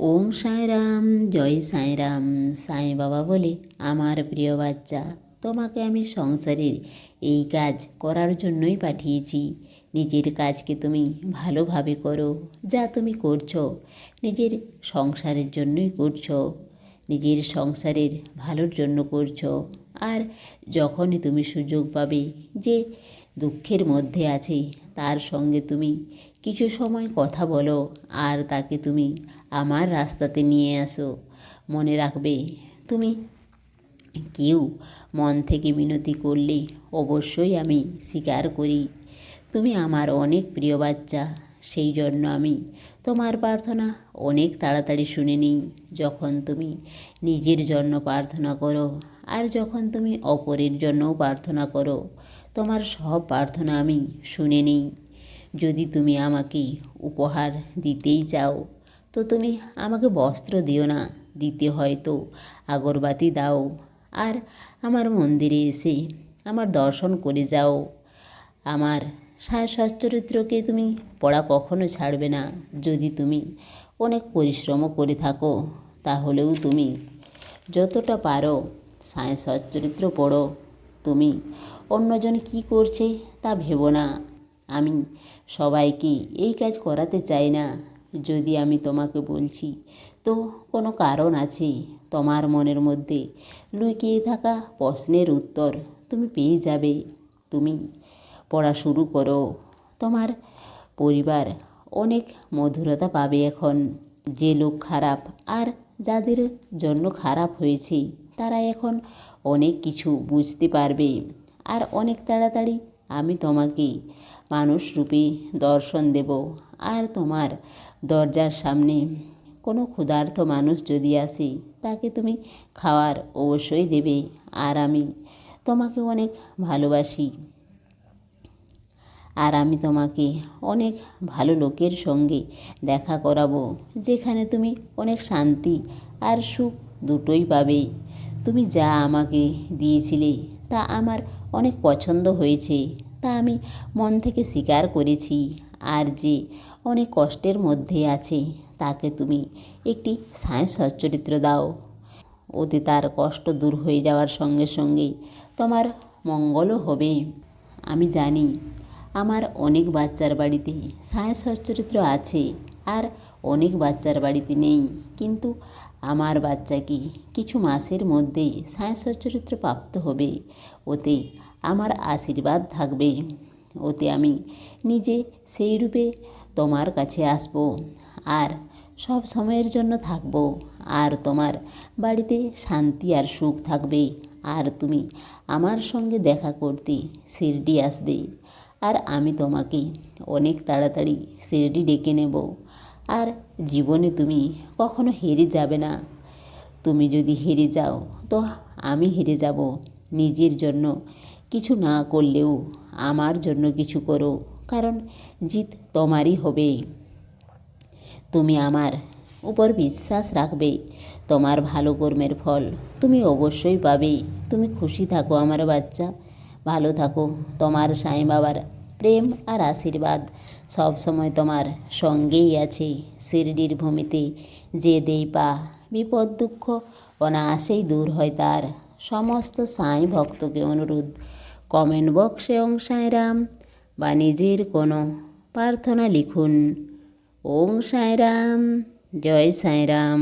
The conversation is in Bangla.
ওম সাঁয়রাম জয় সাঁয়রাম সাঁই বাবা বলে আমার প্রিয় বাচ্চা, তোমাকে আমি সংসারের এই কাজ করার জন্যই পাঠিয়েছি। নিজের কাজকে তুমি ভালোভাবে করো, যা তুমি করছ, নিজের সংসারের জন্যই করছ, নিজের সংসারের ভালোর জন্য করছ, আর যখনই তুমি সুযোগ পাবে যে দুঃখের মধ্যে আছে তার সঙ্গে তুমি কিছু সময় কথা বলো আর তাকে তুমি আমার রাস্তাতে নিয়ে আসো। মনে রাখবে তুমি কেউ মন থেকে মিনতি করলে অবশ্যই আমি স্বীকার করি। তুমি আমার অনেক প্রিয় বাচ্চা, সেই জন্য আমি তোমার প্রার্থনা অনেক তাড়াতাড়ি শুনে নিই। যখন তুমি নিজের জন্য প্রার্থনা করো আর যখন তুমি অপরের জন্যও প্রার্থনা করো তোমার সব প্রার্থনা আমি শুনে নিই। যদি তুমি আমাকে উপহার দিতেই চাও, তো তুমি আমাকে বস্ত্র দিও না। দিতে হয়তো আগরবাতি দাও আর আমার মন্দিরে এসে আমার দর্শন করে যাও। আমার সচ্চরিত্রকে তুমি পড়া কখনো ছাড়বে না। যদি তুমি অনেক পরিশ্রমও করে থাকো, তাহলেও তুমি যতটা পারো সায় সচ্চরিত্র পড়ো। তুমি। অন্যজন কি করছে তা ভেবো না। আমি সবাইকে এই কাজ করাতে চাই না। যদি আমি তোমাকে বলছি, তো কোনো কারণ আছে? তোমার মনের মধ্যে লুকিয়ে থাকা প্রশ্নের উত্তর তুমি পেয়ে যাবে। তুমি পড়া শুরু করো। তোমার পরিবার অনেক মধুরতা পাবে এখন। যে লোক খারাপ আর যাদের জন্য খারাপ হয়েছে তারা এখন অনেক কিছু বুঝতে পারবে। আর অনেক তাড়াতাড়ি আমি তোমাকে মানুষ রূপে দর্শন দেব। আর তোমার দরজার সামনে কোনো ক্ষুধার্ত মানুষ যদি আসে, তাকে তুমি খাওয়ার অবশ্যই দেবে। আর আমি তোমাকে অনেক ভালোবাসি। আর আমি তোমাকে অনেক ভালো লোকের সঙ্গে দেখা করাবো, যেখানে তুমি অনেক শান্তি আর সুখ দুটোই পাবে। তুমি যা আমাকে দিয়েছিলে তা আমার অনেক পছন্দ হয়েছে, তা আমি মন থেকে স্বীকার করেছি। আর যে অনেক কষ্টের মধ্যে আছে, তাকে তুমি একটি সায়েন্স সচ্চরিত্র দাও। ওতে তার কষ্ট দূর হয়ে যাওয়ার সঙ্গে সঙ্গে তোমার মঙ্গলও হবে। আমি জানি আমার অনেক বাচ্চার বাড়িতে সায়েন্স সচ্চরিত্র আছে, আর অনেক বাচ্চার বাড়িতে নেই, কিন্তু আমার বাচ্চাকে কিছু মাসের মধ্যে সায়েন্স সচ্চরিত্র প্রাপ্ত হবে? ওতে আমার আশীর্বাদ থাকবে। ওতে আমি নিজে সেই রূপে তোমার কাছে আসব আর সব সময়ের জন্য থাকব আর তোমার বাড়িতে শান্তি আর সুখ থাকবে আর তুমি আমার সঙ্গে দেখা করতে শিরডি আসবে। আর আমি তোমাকে অনেক তাড়াতাড়ি শিরডি ডেকে নেব। আর জীবনে তুমি কখনো হেরে যাবে না। তুমি যদি হেরে যাও, তো আমি হেরে যাব। নিজের জন্য কিছু না করলেও আমার জন্য কিছু করো, কারণ জিত তোমারই হবে। তুমি আমার উপর বিশ্বাস রাখবে, তোমার ভালো কর্মের ফল তুমি অবশ্যই পাবে। তুমি খুশি থাকো আমার বাচ্চা, ভালো থাকো তোমার সাঁই বাবার প্রেম আর আশীর্বাদ। সব সময় তোমার সঙ্গেই আছে শিরডির ভূমিতে। যে দেই পা, বিপদ, দুঃখ অনায়াসেই দূর হয় তার। সমস্ত সাঁই ভক্তকে অনুরোধ। কমেন্ট বক্সে ওং সাঁয়রাম বা নিজের কোনো প্রার্থনা লিখুন। ওং সাঁয়রাম জয় সাঁয়রাম